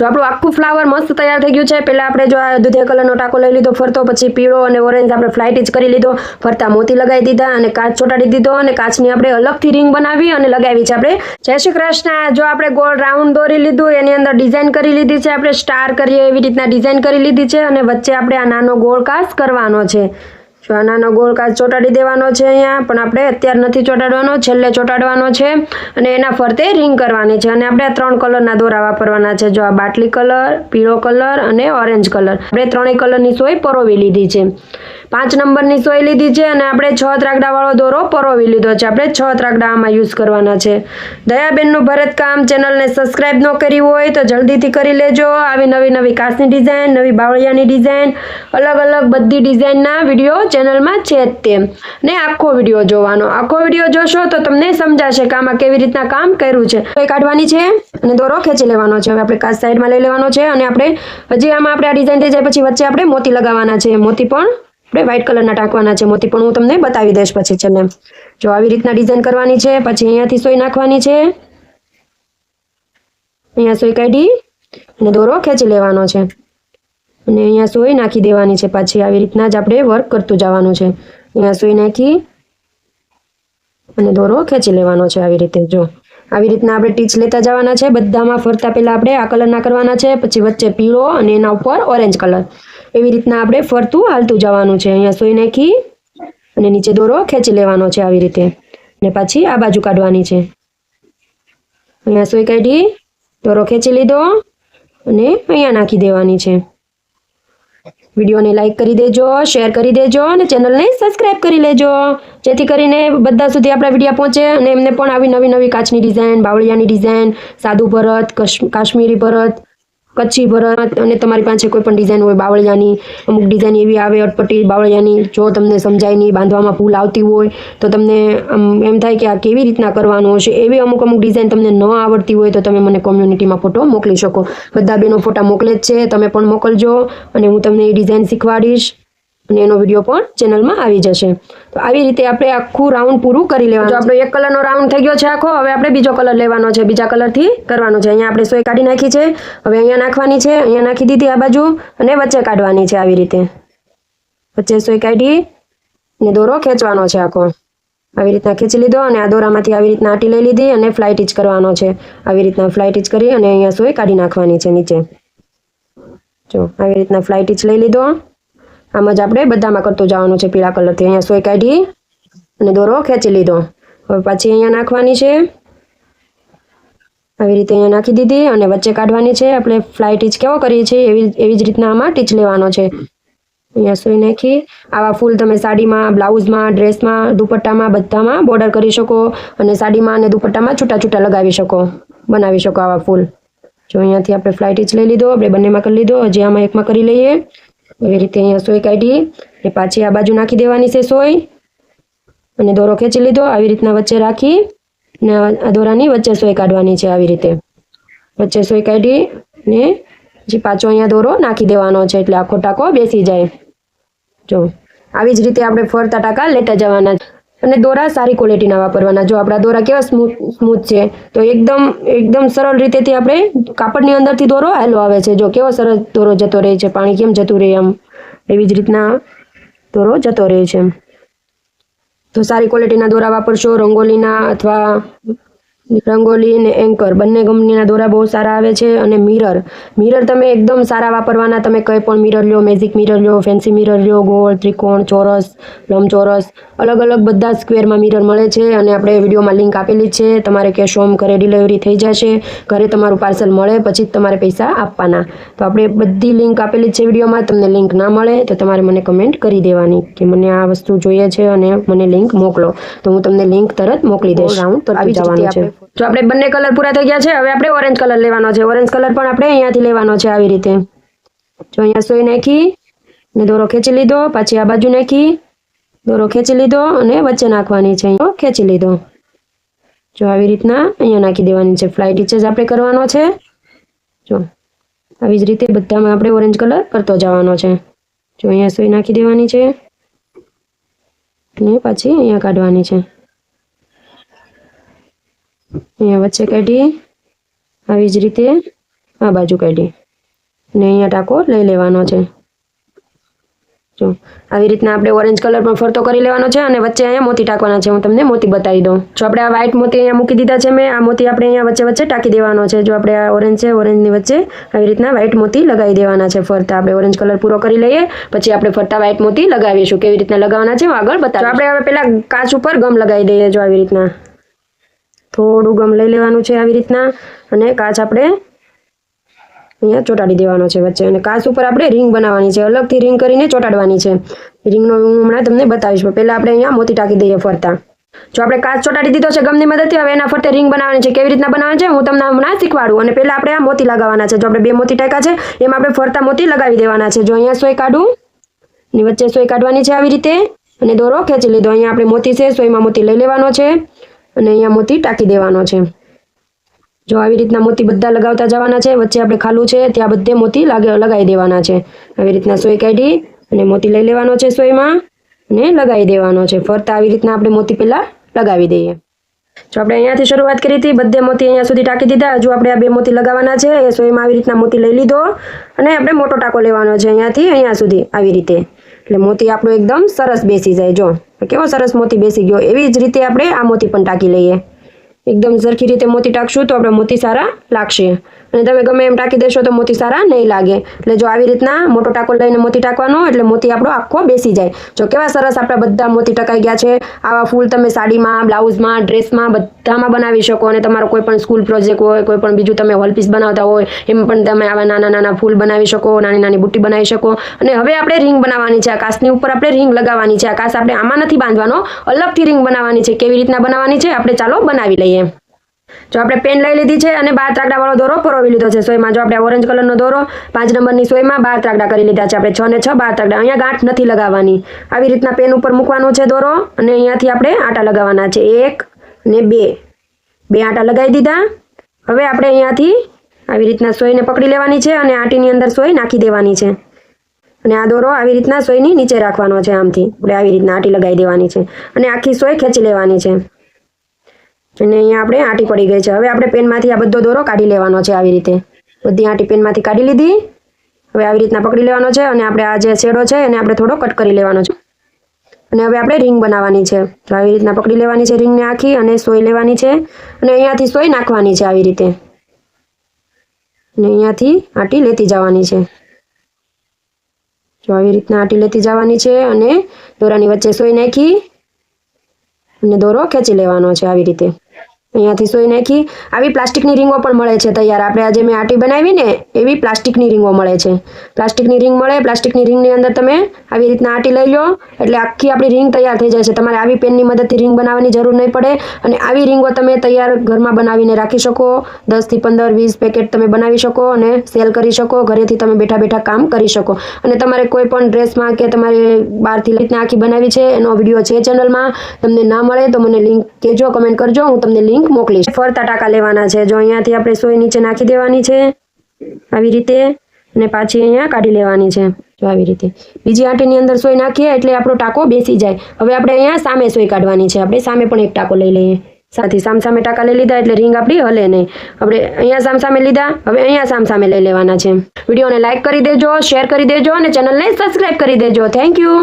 જો આપણું આખું ફ્લાવર મસ્ત તૈયાર થઈ ગયું છે, પહેલાં આપણે જો આ દૂધિયા કલરનો ટાંકો લઈ લીધો ફરતો, પછી પીળો અને ઓરેન્જ આપણે ફ્લાઇટ જ કરી લીધો, ફરતા મોતી લગાવી દીધા અને કાચ ચોટાડી દીધો અને કાચની આપણે અલગથી રિંગ બનાવી અને લગાવી છે આપણે. જય શ્રી કૃષ્ણ જો આપણે ગોળ રાઉન્ડ દોરી લીધું, એની અંદર ડિઝાઇન કરી લીધી છે, આપણે સ્ટાર કરીએ એવી રીતના ડિઝાઇન કરી લીધી છે અને વચ્ચે આપણે આ નાનો ગોળ કાચ કરવાનો છે. નાનો ગોળ કાચ ચોટાડી દેવાનો છે અહીંયા, પણ આપણે અત્યારે નથી ચોટાડવાનો, છેલ્લે ચોટાડવાનો છે અને એના ફરતે રિંગ કરવાની છે અને આપણે ત્રણ કલરના દોરા વાપરવાના છે. જો આ બાટલી કલર પીળો કલર અને ઓરેન્જ કલર આપણે ત્રણેય કલરની સોય પરોવી લીધી છે. પાંચ નંબરની સોય લીધી છે અને આપણે છ ત્રાગડાવાળો દોરો પરોવી લીધો છે. આપણે છ ત્રાગડા આમાં યુઝ કરવાના છે. દયાબેનનું ભરતકામ ચેનલને સબસ્ક્રાઈબ ન કરી હોય તો જલ્દીથી કરી લેજો. આવી નવી નવી કાચની ડિઝાઇન નવી બાવળિયાની ડિઝાઇન અલગ અલગ બધી ડિઝાઇનના વીડિયો ચેનલમાં છે જ તે. ને આખો વીડિયો જોવાનો. આખો વીડિયો જોશો તો તમને સમજાશે કે આમાં કેવી રીતના કામ કર્યું છે. એ કાઢવાની છે અને દોરો ખેંચી લેવાનો છે. હવે આપણે કાચ સાઈડમાં લઈ લેવાનો છે અને આપણે હજી આમાં આપણે આ ડિઝાઇન થઈ જાય પછી વચ્ચે આપણે મોતી લગાવવાના છે. મોતી પણ આપણે વ્હાઇટ કલરના ટાંકવાના છે, મોતી, પણ હું તમને બતાવી દઈશ પછી છેલ્લે જો આવી રીતના ડિઝાઇન કરવાની છે, પછી અહીંયાથી સોય નાખવાની છે. અહીંયા સોય કાઢી અને દોરો ખેંચી લેવાનો છે. અને અહીંયા સોય નાખી દેવાની છે, પાછી આવી રીતના જ આપણે વર્ક કરતું જવાનું છે. અહીંયા સોય નાખી અને દોરો ખેંચી લેવાનો છે આવી રીતે, જો. આવી રીતના આપણે ટીચ લેતા જવાના છે, બધામાં ફરતા પહેલાં આપણે આ કલરના કરવાના છે, પછી વચ્ચે પીળો અને એના ઉપર ઓરેન્જ કલર એવી રીતના આપણે ફરતું હાલતું જવાનું છે. અહીંયા સોઈ નાખી અને નીચે દોરો ખેંચી લેવાનો છે આવી રીતે. ને પછી આ બાજુ કાઢવાની છે. અહીંયા સોઈ કાઢી, દોરો ખેંચી લીધો અને અહીંયા નાખી દેવાની છે. વિડીયોને લાઈક કરી દેજો, શેર કરી દેજો અને ચેનલને સબસ્ક્રાઇબ કરી લેજો. જેથી કરીને બધા સુધી આપણા વિડીયા પહોંચે અને એમને પણ આવી નવી નવી કાચની ડિઝાઇન, બાવળિયાની ડિઝાઇન, સાદું ભરત કશ- કાશ્મીરી ભરત કચ્છી, ભરત અને તમારી પાસે કોઈ પણ ડિઝાઇન હોય, બાવળિયાની, અમુક ડિઝાઇન એવી આવે, અટપટી બાવળિયાની, જો તમને સમજાય નહીં, બાંધવામાં ભૂલ આવતી હોય, તો તમને એમ થાય કે આ કેવી રીતના કરવાનું હશે, એવી અમુક અમુક ડિઝાઇન તમને ન આવડતી હોય, તો તમે મને કોમ્યુનિટીમાં ફોટો મોકલી શકો. બધા બેનો ફોટા મોકલે જ છે, તમે પણ મોકલજો, અને હું તમને એ ડિઝાઇન શીખવાડીશ. અને એનો વીડિયો પણ ચેનલમાં આવી જશે. તો આવી રીતે આપણે આખું રાઉન્ડ પૂરું કરી લેવાનું આપણો એક કલરનો રાઉન્ડ થઈ ગયો છે આખો હવે આપણે બીજો કલર લેવાનો છે. બીજા કલરથી કરવાનો છે. અહીંયા આપણે સોય કાઢી નાખી છે. હવે અહીંયા નાખવાની છે. અહીંયા નાખી દીધી આ બાજુ અને વચ્ચે કાઢવાની છે આવી રીતે. વચ્ચે સોય કાઢી અને દોરો ખેંચવાનો છે આખો. આવી રીતના ખેંચી લીધો અને આ દોરામાંથી આવી રીતના આટી લઈ લીધી અને ફ્લાઇટ જ કરવાનો છે. આવી રીતના ફ્લાઇટ જ કરી અને અહીંયા સોય કાઢી નાખવાની છે નીચે. જો આવી રીતના ફ્લાય જ લઈ લીધો. આમ જ આપણે બધામાં કરતું જવાનું છે પીળા કલરથી. અહીંયા સોય કાઢી અને દોરો ખેંચી લીધો. હવે પાછી અહીંયા નાખવાની છે. આવી રીતે અહીંયા નાખી દીધી અને વચ્ચે કાઢવાની છે. આપણે ફ્લાય ટીચ કેવો કરીએ છીએ એવી એવી જ રીતના આમાં ટીચ લેવાનો છે. અહીંયા સોય નાખી. આવા ફૂલ તમે સાડીમાં, બ્લાઉઝમાં, ડ્રેસમાં, દુપટ્ટામાં બધામાં બોર્ડર કરી શકો અને સાડીમાં અને દુપટ્ટામાં છૂટા છૂટા લગાવી શકો. બનાવી શકો આવા ફૂલ. જો અહીંયાથી આપણે ફ્લાય ટીચ લઈ લીધો. આપણે બંનેમાં કરી લીધો. હજી આમાં એકમાં કરી લઈએ. એવી રીતે અહીંયા સોય કાઢી ને પાછી આ બાજુ નાખી દેવાની છે સોય. અને દોરો ખેંચી લીધો, આવી રીતના વચ્ચે રાખી, ને આ દોરાની વચ્ચે સોય કાઢવાની છે આવી રીતે. વચ્ચે સોય કાઢી, ને પછી પાછો અહીંયા દોરો નાખી દેવાનો છે, એટલે આખો ટાંકો બેસી જાય. જો, આવી જ રીતે આપણે ફરતા ટાંકા લેતા જવાના અને દોરા સારી ક્વોલિટીના વાપરવાના. જો આપણા દોરા કેવા સ્મૂથ સ્મૂથ છે, તો એકદમ એકદમ સરળ રીતેથી આપણે કાપડની અંદરથી દોરો હેલો આવે છે. જો કેવો સરસ દોરો જતો રહે છે, પાણી કેમ જતું રહે એમ એવી જ રીતના દોરો જતો રહે છે. તો સારી ક્વોલિટીના દોરા વાપરશો, રંગોલીના અથવા રંગોલી ને એન્કર બંને કંપનીના દોરા બહુ સારા આવે છે અને મિરર મિરર તમે એકદમ સારા વાપરવાના તમે કંઈ પણ મિરર લ્યો મેજિક મિરર લ્યો ફેન્સી મિરર લ્યો ગોળ ત્રિકોણ ચોરસ લંબચોરસ અલગ અલગ બધા સ્ક્વેરમાં મિરર મળે છે અને આપણે વિડીયોમાં લિંક આપેલી છે. તમારે કેશ હોમ ઘરે ડિલિવરી થઈ જશે. ઘરે તમારું પાર્સલ મળે પછી જ તમારે પૈસા આપવાના. તો આપણે બધી લિંક આપેલી છે વિડીયોમાં. તમને લિંક ના મળે તો તમારે મને કમેન્ટ કરી દેવાની કે મને આ વસ્તુ જોઈએ છે અને મને લિંક મોકલો. તો હું તમને લિંક તરત મોકલી દઈશ. રાઉન્ડ તો આવી જવાનું છે. જો આપણે બંને કલર પૂરા થઈ ગયા છે, હવે આપણે ઓરેન્જ કલર લેવાનો છે. ઓરેન્જ કલર પણ આપણે અહીંયાથી લેવાનો છે આવી રીતે. જો અહીંયા સોય નાખી ને દોરો ખેંચી લીધો, પાછી આ બાજુ નાખી, દોરો ખેંચી લીધો અને વચ્ચે નાખવાની છે. અહીંયા ખેંચી લીધો. જો આવી રીતના અહીંયા નાખી દેવાની છે. ફ્લાઇટ ટીચર્સ આપણે કરવાનો છે. જો આવી જ રીતે બધામાં આપણે ઓરેન્જ કલર કરતો જવાનો છે. જો અહીંયા સોય નાખી દેવાની છે ને પછી અહીંયા કાઢવાની છે. અહીંયા વચ્ચે કાઢીએ. આવી જ રીતે આ બાજુ કાઢીએ. ને અહીંયા ટાંકો લઈ લેવાનો છે. જો, આવી રીતના આપણે ઓરેન્જ કલર પણ ફરતો કરી લેવાનો છે અને વચ્ચે અહીંયા મોતી ટાંકવાના છે. હું તમને મોતી બતાવી દઉં. જો આપણે આ વ્હાઇટ મોતી અહીંયા મૂકી દીધા છે મેં, આ મોતી આપણે અહીંયા વચ્ચે વચ્ચે ટાંકી દેવાનો છે. જો આપણે આ ઓરેન્જ છે ઓરેન્જની વચ્ચે આવી રીતના વ્હાઇટ મોતી લગાવી દેવાના છે. ફરતા આપણે ઓરેન્જ કલર પૂરો કરી લઈએ, પછી આપણે ફરતા વ્હાઇટ મોતી લગાવીશું. કેવી રીતના લગાવવાના છે આગળ બતાવું આપણે હવે પેલા કાચ ઉપર ગમ લગાવી દઈએ જો આવી રીતના. થોડું ગમ લઈ લેવાનું છે આવી રીતના અને કાચ આપણે અહીંયા ચોંટાડી દેવાનો છે વચ્ચે. અને કાચ ઉપર આપણે રિંગ બનાવવાની છે. અલગથી રિંગ કરીને ચોંટાડવાની છે. રિંગનો હું હમણાં તમને બતાવીશ પહેલાં આપણે અહીંયા મોતી ટાંકી દઈએ ફરતા. જો આપણે કાચ ચોટાડી દીધો છે ગમની મદદથી, હવે એના ફરતે રિંગ બનાવવાની છે. કેવી રીતના બનાવવાની છે? હું તમને હમણાં શીખવાડું. અને પહેલાં આપણે આ મોતી લગાવવાના છે. જો આપણે બે મોતી ટાંકા છે, એમાં આપણે ફરતા મોતી લગાવી દેવાના છે. જો અહીંયા સોય કાઢું, ની વચ્ચે સોય કાઢવાની છે આવી રીતે. અને દોરો ખેંચી લીધો. અહીંયા આપણે મોતી છે, સોયમાં મોતી લઈ લેવાનો છે. અને અહીંયા મોતી ટાંકી દેવાનો છે. જો આવી રીતના મોતી બધા લગાવતા જવાના છે, વચ્ચે આપણે ખાલું છે, ત્યાં બધે મોતી લાગે, લગાવી દેવાના છે. આવી રીતના સોય કાઢી અને મોતી લઈ લેવાનો છે સોયમાં અને લગાવી દેવાનો છે. ફરતા આવી રીતના આપણે મોતી પહેલાં લગાવી દઈએ. જો આપણે અહીંયાથી શરૂઆત કરી હતી, બધે મોતી અહીંયા સુધી ટાંકી દીધા. હજુ આપણે આ બે મોતી લગાવવાના છે, એ સોયમાં આવી રીતના મોતી લઈ લીધો અને આપણે મોટો ટાંકો લેવાનો છે અહીંયાથી, અહીંયા સુધી આવી રીતે. એટલે મોતી આપણો એકદમ સરસ બેસી જાય, જો. કેવો સરસ મોતી બેસી ગયો. એવી જ રીતે આપણે આ મોતી પણ ટાંકી લઈએ. એકદમ સરખી રીતે મોતી ટાંકશું તો આપણે મોતી સારા લાગશે. અને તમે ગમે એમ ટાંકી દેશો તો મોતી સારા નહીં લાગે. એટલે જો આવી રીતના મોટો ટાંકો લઈને મોતી ટાંકવાનો એટલે મોતી આપણો આખો બેસી જાય. જો કેવા સરસ આપણા બધા મોતી ટકાઈ ગયા છે. આવા ફૂલ તમે સાડીમાં, બ્લાઉઝમાં, ડ્રેસમાં બધામાં બનાવી શકો અને તમારો કોઈ પણ સ્કૂલ પ્રોજેક્ટ હોય, કોઈ પણ બીજું તમે હોલપીસ બનાવતા હોય, એમાં પણ તમે આવા નાના નાના ફૂલ બનાવી શકો, નાની નાની બુટ્ટી બનાવી શકો. અને હવે આપણે રિંગ બનાવવાની છે. આ કાચની ઉપર આપણે રિંગ લગાવવાની છે. આ કાચ આપણે આમાં નથી બાંધવાનો. અલગથી રિંગ બનાવવાની છે. કેવી રીતના બનાવવાની છે? આપણે ચાલો બનાવી લઈએ. જો આપણે પેન લઈ લીધી છે અને બાર ત્રાકડાવાળો દોરો પરોવી લીધો છે. સોયમાં જો આપણે ઓરેન્જ કલરનો દોરો, પાંચ નંબરની સોયમાં બાર ત્રાકડા કરી લીધા છે. આપણે છ ને છ, બાર ત્રાકડા અહીંયા ગાંઠ નથી લગાવવાની. આવી રીતના પેન ઉપર મૂકવાનો છે દોરો અને અહીંયાથી આપણે આટા લગાવવાના છે. એક ને બે. બે આટા લગાવી દીધા. હવે આપણે અહીંયાથી આવી રીતના સોયને પકડી લેવાની છે અને આટીની અંદર સોય નાખી દેવાની છે. અને આ દોરો આવી રીતના સોયની નીચે રાખવાનો છે આમથી. આપણે આવી રીતના આટી લગાવી દેવાની છે. અને આખી સોય ખેંચી લેવાની છે. અને અહીંયા આપણે આંટી પડી ગઈ છે. હવે આપણે પેનમાંથી આ બધો દોરો કાઢી લેવાનો છે આવી રીતે. બધી આંટી પેનમાંથી કાઢી લીધી. હવે આવી રીતના પકડી લેવાનો છે અને આપણે આ જે શેડો છે એને આપણે થોડો કટ કરી લેવાનો છે. અને હવે આપણે રિંગ બનાવવાની છે. તો આવી રીતના પકડી લેવાની છે રિંગને આખી અને સોય લેવાની છે. અને અહીંયાથી સોય નાખવાની છે આવી રીતે. અને અહીંયાથી આંટી લેતી જવાની છે. જો આવી રીતના આંટી લેતી જવાની છે અને દોરાની વચ્ચે સોય નાખી. અને દોરો ખેંચી લેવાનો છે આવી રીતે. અહીંયાથી સોઈ નાખી. આવી પ્લાસ્ટિકની રીંગો પણ મળે છે તૈયાર. આપણે આજે મેં આટી બનાવી ને એવી પ્લાસ્ટિકની રીંગો મળે છે. પ્લાસ્ટિકની રીંગ મળે, પ્લાસ્ટિકની રીંગની અંદર તમે આવી રીતના આટી લઈ લો. એટલે આખી આપણી રીંગ તૈયાર થઈ જાય છે. તમારે આવી પેનની મદદથી રીંગ બનાવવાની જરૂર નહીં પડે. અને આવી રીંગો તમે તૈયાર ઘરમાં બનાવીને રાખી શકો. દસથી પંદર, વીસ પેકેટ તમે બનાવી શકો અને સેલ કરી શકો. ઘરેથી તમે બેઠા બેઠા કામ કરી શકો. અને તમારે કોઈ પણ ડ્રેસમાં કે તમારે બહારથી રીતના આખી બનાવી છે. એનો વીડિયો છે ચેનલમાં. તમને ના મળે તો મને લિંક કહેજો, કમેન્ટ કરજો. હું તમને લિંક મોકલીશ ફરતા ટાંકા લેવાના છે. જો અહીંયાથી આપણે સોય નીચે નાખી દેવાની છે, આવી રીતે, અને પાછી અહીંયા કાઢી લેવાની છે, જો આવી રીતે. બીજી આંટીની અંદર સોય નાખીએ એટલે આપણો ટાંકો બેસી જાય. હવે આપણે અહીંયા સામે સોય કાઢવાની છે. આપણે સામે પણ એક ટાંકો લઈ લઈએ. સાથી સામ સામે ટાંકા લઈ લીધા એટલે રીંગ આપણી હલે નહીં. આપણે અહીંયા સામ સામે લીધા, હવે અહીંયા સામ સામે લઈ લેવાના છે. વિડીયોને લાઇક કરી દેજો, શેર કરી દેજો અને ચેનલને સબસ્ક્રાઇબ કરી દેજો. Thank you.